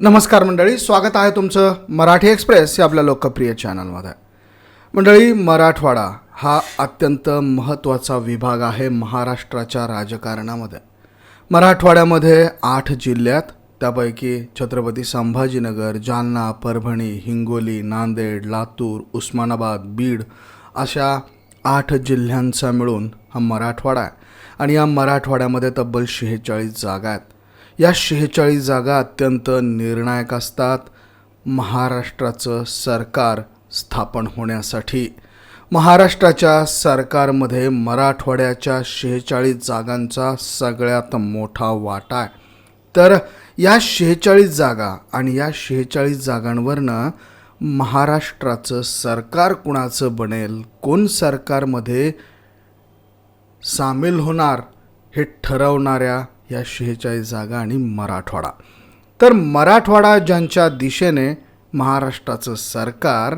नमस्कार मंडळी स्वागत आहे तुमचं मराठी एक्सप्रेस या आपल्या लोकप्रिय चॅनलमध्ये. मंडळी मराठवाडा हा अत्यंत महत्त्वाचा विभाग आहे महाराष्ट्राच्या राजकारणामध्ये. मराठवाड्यामध्ये आठ जिल्ह्यात त्यापैकी छत्रपती संभाजीनगर जालना परभणी हिंगोली नांदेड लातूर उस्मानाबाद बीड अशा आठ जिल्ह्यांचा मिळून हा मराठवाडा आहे. आणि या मराठवाड्यामध्ये तब्बल शेहेचाळीस जागा आहेत. या शेहेचाळीस जागा अत्यंत निर्णायक असतात. महाराष्ट्राचं सरकार स्थापन होण्यासाठी. महाराष्ट्राच्या सरकारमध्ये मराठवाड्याच्या शेहेचाळीस जागांचा सगळ्यात मोठा वाटा आहे. तर या शेहेचाळीस जागा आणि या शेहेचाळीस जागांवरनं महाराष्ट्राचं सरकार कुणाचं बनेल? कोण सरकारमध्ये सामील होणार हे ठरवणाऱ्या या शेहेचाळीस जागा आणि मराठवाडा. तर मराठवाडा ज्यांच्या दिशेने महाराष्ट्राचं सरकार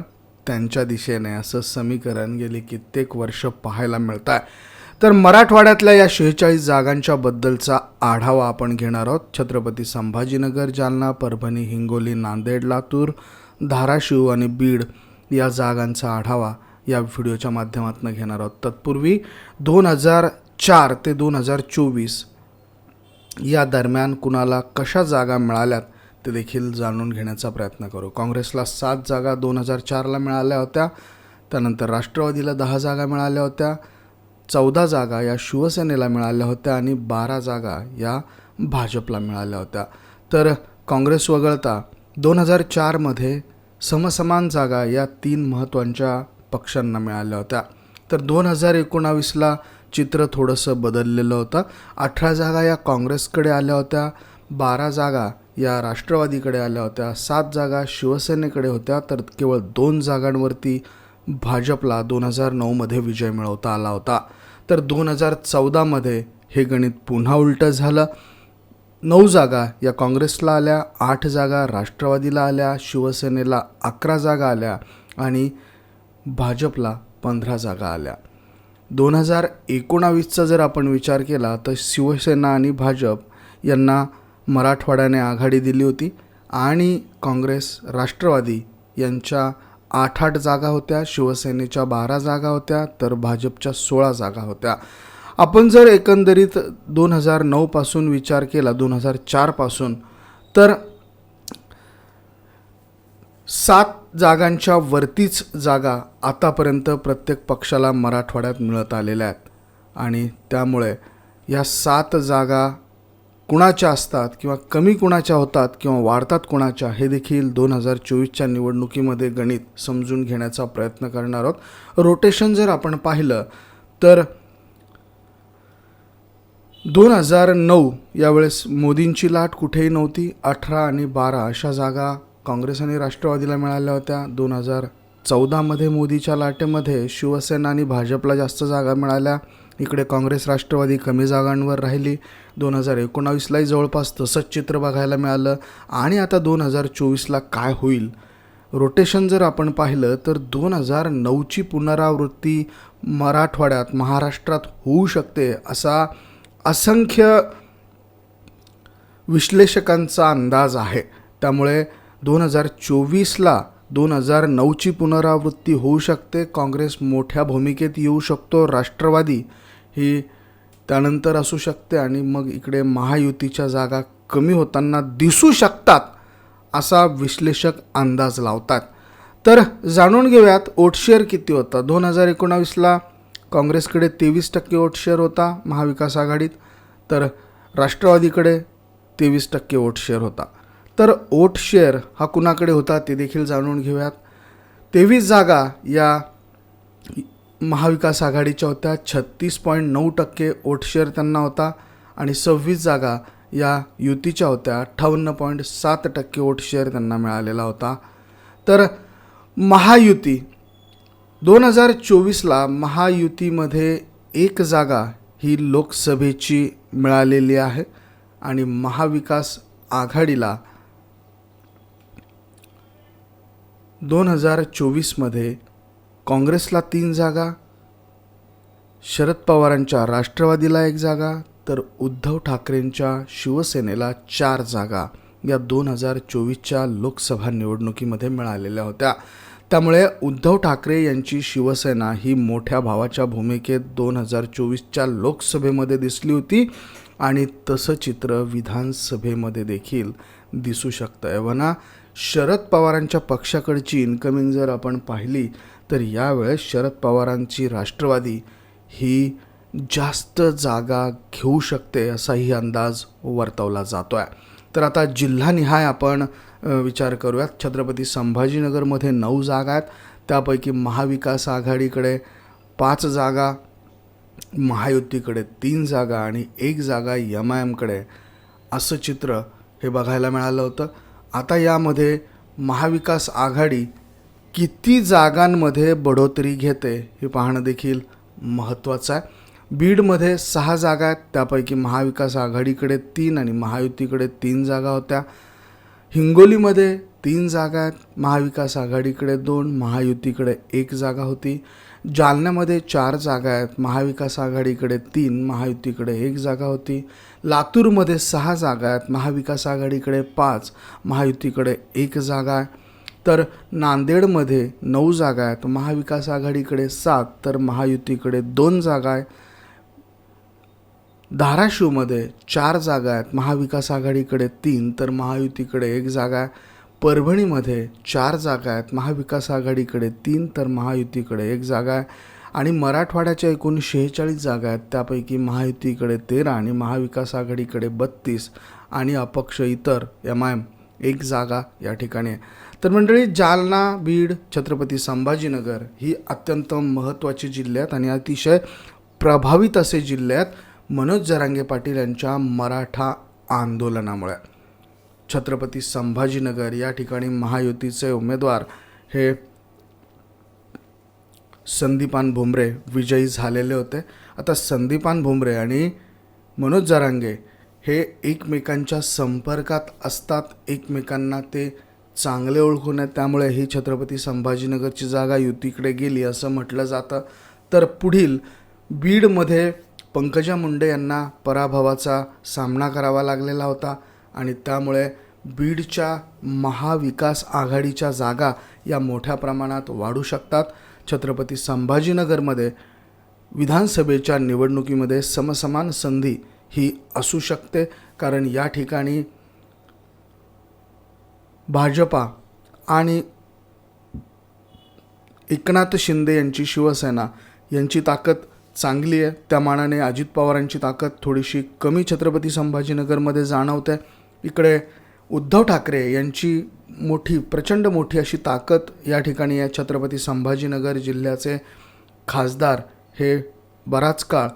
त्यांच्या दिशेने असं समीकरण गेली कित्येक वर्ष पाहायला मिळत आहे तर मराठवाड्यातल्या या शेहेचाळीस जागांच्या बद्दलचा आढावा आपण घेणार आहोत. छत्रपती संभाजीनगर जालना परभणी हिंगोली नांदेड लातूर धाराशिव आणि बीड या जागांचा आढावा या व्हिडिओच्या माध्यमातून घेणार आहोत. तत्पूर्वी दोन हजार चार ते दोन हजार चोवीस या दरम्यान कुणाला कशा जागा मिळाल्यात ते देखील जाणून घेण्याचा प्रयत्न करू. काँग्रेसला सात जागा दोन हजार चारला मिळाल्या होत्या. त्यानंतर राष्ट्रवादीला दहा जागा मिळाल्या होत्या. चौदा जागा या शिवसेनेला मिळाल्या होत्या आणि बारा जागा या भाजपला मिळाल्या होत्या. तर काँग्रेस वगळता दोन हजार चारमध्ये समसमान जागा या तीन महत्त्वांच्या पक्षांना मिळाल्या होत्या. तर दोन हजार एकोणावीसला चित्र थोडंसं बदललेलं होतं. अठरा जागा या काँग्रेसकडे आल्या होत्या बारा जागा या राष्ट्रवादीकडे आल्या होत्या सात जागा शिवसेनेकडे होत्या तर केवळ दोन जागांवरती भाजपला दोन हजार नऊमध्ये विजय मिळवता आला होता. तर दोन हजार चौदामध्ये हे गणित पुन्हा उलटं झालं. नऊ जागा या काँग्रेसला आल्या आठ जागा राष्ट्रवादीला आल्या शिवसेनेला अकरा जागा आल्या आणि भाजपला पंधरा जागा आल्या. दोन हजार एकोणावीसचा जर आपण विचार केला तर शिवसेना आणि भाजप यांना मराठवाड्याने आघाडी दिली होती आणि काँग्रेस राष्ट्रवादी यांच्या आठ आठ जागा होत्या शिवसेनेच्या बारा जागा होत्या तर भाजपच्या सोळा जागा होत्या. आपण जर एकंदरीत दोन हजार नऊपासून विचार केला दोन हजार चारपासून तर सात जागांच्या वरतीच जागा आतापर्यंत प्रत्येक पक्षाला मराठवाड्यात मिळत आलेल्या आहेत. आणि त्यामुळे या सात जागा कुणाच्या असतात किंवा कमी कुणाच्या होतात किंवा वाढतात कुणाच्या हे देखील दोन हजार चोवीसच्या निवडणुकीमध्ये गणित समजून घेण्याचा प्रयत्न करणार आहोत. रोटेशन जर आपण पाहिलं तर दोन हजार नऊ यावेळेस मोदींची लाट कुठेही नव्हती. अठरा आणि बारा अशा जागा काँग्रेस आणि राष्ट्रवादीला मिळाल्या होत्या. दोन हजार चौदामध्ये मोदीच्या लाटेमध्ये शिवसेना आणि भाजपला जास्त जागा मिळाल्या. इकडे काँग्रेस राष्ट्रवादी कमी जागांवर राहिली. दोन हजार एकोणावीसलाही जवळपास तसंच चित्र बघायला मिळालं. आणि आता दोन हजार चोवीसला काय होईल? रोटेशन जर आपण पाहिलं तर दोन हजार नऊची पुनरावृत्ती मराठवाड्यात महाराष्ट्रात होऊ शकते असा असंख्य विश्लेषकांचा अंदाज आहे. त्यामुळे दोन हजार चोवीसला दोन हजार नऊची पुनरावृत्ती होऊ शकते. काँग्रेस मोठ्या भूमिकेत येऊ शकतो. राष्ट्रवादी ही त्यानंतर असू शकते आणि मग इकडे महायुतीच्या जागा कमी होताना दिसू शकतात असा विश्लेषक अंदाज लावतात. तर जाणून घेऊयात ओटशेअर किती होता. दोन हजार एकोणावीसला काँग्रेसकडे तेवीस टक्के ओटशेअर होता महाविकास आघाडीत तर राष्ट्रवादीकडे तेवीस टक्के ओटशेअर होता. तर ओट शेअर हा कुणाकडे होता ते देखील जाणून घेऊयात. तेवीस जागा या महाविकास आघाडीच्या होत्या. छत्तीस पॉईंट नऊ टक्के ओट शेअर त्यांना होता आणि सव्वीस जागा या युतीच्या होत्या. अठ्ठावन्न पॉईंट सात टक्के ओटशेअर त्यांना मिळालेला होता. तर महायुती. दोन हजार चोवीसला महायुतीमध्ये एक जागा ही लोकसभेची मिळालेली आहे आणि महाविकास आघाडीला दोन हजार चोवीसमध्ये काँग्रेसला तीन जागा शरद पवारांच्या राष्ट्रवादीला एक जागा तर उद्धव ठाकरेंच्या शिवसेनेला चार जागा या दोन हजार चोवीसच्या लोकसभा निवडणुकीमध्ये मिळालेल्या होत्या. त्यामुळे उद्धव ठाकरे यांची शिवसेना ही मोठ्या भावाच्या भूमिकेत दोन हजार चोवीसच्या लोकसभेमध्ये दिसली होती आणि तसं चित्र विधानसभेमध्ये देखील दिसू शकतं आहे एव्हाना शरद पवारांच्या पक्षाकडची इन्कमिंग जर आपण पाहिली तर यावेळेस शरद पवारांची राष्ट्रवादी ही जास्त जागा घेऊ शकते असाही अंदाज वर्तवला जातो आहे तर आता जिल्हानिहाय आपण विचार करूयात. छत्रपती संभाजीनगरमध्ये नऊ जागा आहेत. त्यापैकी महाविकास आघाडीकडे पाच जागा महायुतीकडे तीन जागा आणि एक जागा एम आय एमकडे असं चित्र हे बघायला मिळालं होतं. आता यामध्ये महाविकास आघाडी किती जागांमध्ये बढोतरी घेते हे पाहणं देखील महत्त्वाचं आहे. बीडमध्ये सहा जागा आहेत. त्यापैकी महाविकास आघाडीकडे तीन आणि महायुतीकडे तीन जागा होत्या. हिंगोलीमध्ये तीन जागा आहेत. महाविकास आघाडीकडे दोन महायुतीकडे एक जागा होती. जालन्यामध्ये चार जागा आहेत. महाविकास आघाडीकडे तीन महायुतीकडे एक जागा होती. लातूरमध्ये सहा जागा आहेत. महाविकास आघाडीकडे पाच महायुतीकडे एक जागा आहे. तर नांदेडमध्ये नऊ जागा आहेत. महाविकास आघाडीकडे सात तर महायुतीकडे दोन जागा आहे धाराशिवमध्ये चार जागा आहेत. महाविकास आघाडीकडे तीन तर महायुतीकडे एक जागा आहे. परभणीमध्ये चार जागा आहेत. महाविकास आघाडीकडे तीन तर महायुतीकडे एक जागा आहे. आणि मराठवाड्याच्या एकूण शेहेचाळीस जागा आहेत. त्यापैकी महायुतीकडे तेरा आणि महाविकास आघाडीकडे बत्तीस आणि अपक्ष इतर एम आय एम एक जागा या ठिकाणी आहे. तर मंडळी जालना बीड छत्रपती संभाजीनगर ही अत्यंत महत्त्वाची जिल्हे आहेत आणि अतिशय प्रभावित असे जिल्हे आहेत मनोज जरांगे पाटील यांच्या मराठा आंदोलनामुळे. छत्रपती संभाजीनगर या ठिकाणी महायुतीचे उमेदवार हे संदीपान भुमरे विजयी झालेले होते. आता संदीपान भुमरे आणि मनोज जरांगे हे एकमेकांच्या संपर्कात असतात. एकमेकांना ते चांगले ओळखून आहेत. त्यामुळे ही छत्रपती संभाजीनगरची जागा युतीकडे गेली असं म्हटलं जातं. तर पुढील बीडमध्ये पंकजा मुंडे यांना पराभवाचा सामना करावा लागलेला होता. आणि त्यामुळे बीडच्या महाविकास आघाडीच्या जागा या मोठ्या प्रमाणात वाढू शकतात. छत्रपती संभाजीनगरमध्ये विधानसभेच्या निवडणुकीमध्ये समसमान संधी ही असू शकते कारण या ठिकाणी भाजपा आणि एकनाथ शिंदे यांची शिवसेना यांची ताकद चांगली आहे. त्या मानाने अजित पवारांची ताकद थोडीशी कमी छत्रपती संभाजीनगरमध्ये जाणवते. इकडे उद्धव ठाकरे यांची मोठी प्रचंड मोठी अशी ताकद या ठिकाणी या छत्रपती संभाजीनगर जिल्ह्याचे खासदार हे बराच काळ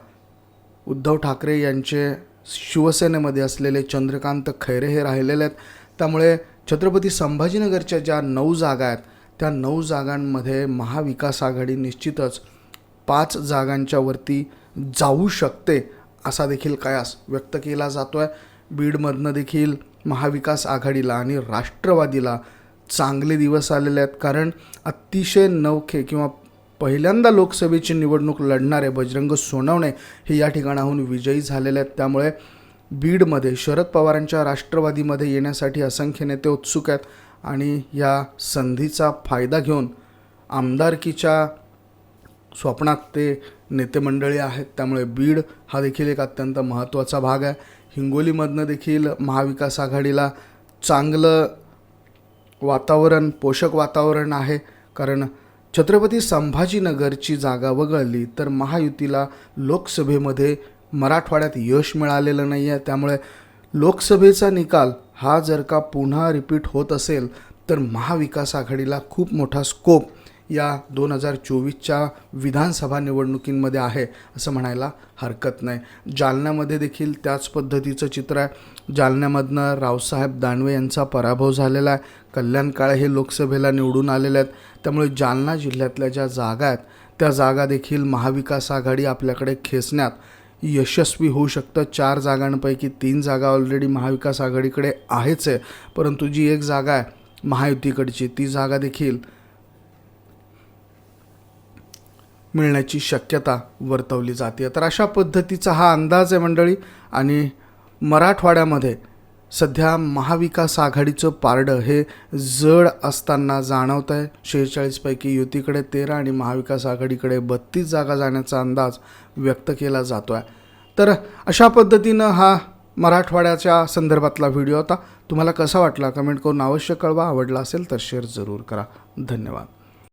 उद्धव ठाकरे यांचे शिवसेनेमध्ये असलेले चंद्रकांत खैरे हे राहिलेले आहेत. त्यामुळे छत्रपती संभाजीनगरच्या ज्या नऊ जागा आहेत त्या नऊ जागांमध्ये महाविकास आघाडी निश्चितच पाच जागांच्या वरती जाऊ शकते असा देखील कयास व्यक्त केला जातो आहे बीडमधनं देखील महाविकास आघाडीला आणि राष्ट्रवादीला चांगले दिवस आलेले आहेत. कारण अतिशय नवखे किंवा पहिल्यांदा लोकसभेची निवडणूक लढणारे बजरंग सोनवणे हे या ठिकाणाहून विजयी झालेले आहेत. त्यामुळे बीडमध्ये शरद पवारांच्या राष्ट्रवादीमध्ये येण्यासाठी असंख्य नेते उत्सुक आहेत आणि या संधीचा फायदा घेऊन आमदारकीच्या स्वप्नात ते नेतेमंडळी आहेत. त्यामुळे बीड हा देखील एक अत्यंत महत्त्वाचा भाग आहे. हिंगोलीमधनं देखील महाविकास आघाडीला चांगलं वातावरण पोषक वातावरण आहे. कारण छत्रपती संभाजीनगरची जागा वगळली तर महायुतीला लोकसभेमध्ये मराठवाड्यात यश मिळालेलं नाही आहे त्यामुळे लोकसभेचा निकाल हा जर का पुन्हा रिपीट होत असेल तर महाविकास आघाडीला खूप मोठा स्कोप या दोन हजार चोवीसच्या विधानसभा निवडणुकींमध्ये आहे असं म्हणायला हरकत नाही. जालन्यामध्ये देखील त्याच पद्धतीचं चित्र आहे. जालन्यामधनं रावसाहेब दानवे यांचा पराभव झालेला आहे. कल्याण काळे हे लोकसभेला निवडून आलेले आहेत. त्यामुळे जालना जिल्ह्यातल्या ज्या जागा आहेत त्या जागा देखील महाविकास आघाडी आपल्याकडे खेचण्यात यशस्वी होऊ शकतं. चार जागांपैकी तीन जागा ऑलरेडी महाविकास आघाडीकडे आहेच आहे. परंतु जी एक जागा आहे महायुतीकडची ती जागा देखील मिळण्याची शक्यता वर्तवली जाते. तर अशा पद्धतीचा हा अंदाज आहे मंडळी. आणि मराठवाड्यामध्ये सध्या महाविकास आघाडीचं पारडं हे जड असताना जाणवत आहे. शेहेचाळीसपैकी युतीकडे तेरा आणि महाविकास आघाडीकडे बत्तीस जागा जाण्याचा अंदाज व्यक्त केला जातो आहे तर अशा पद्धतीनं हा मराठवाड्याच्या संदर्भातला व्हिडिओ होता. तुम्हाला कसा वाटला? कमेंट करून अवश्य कळवा. आवडला असेल तर शेअर जरूर करा. धन्यवाद.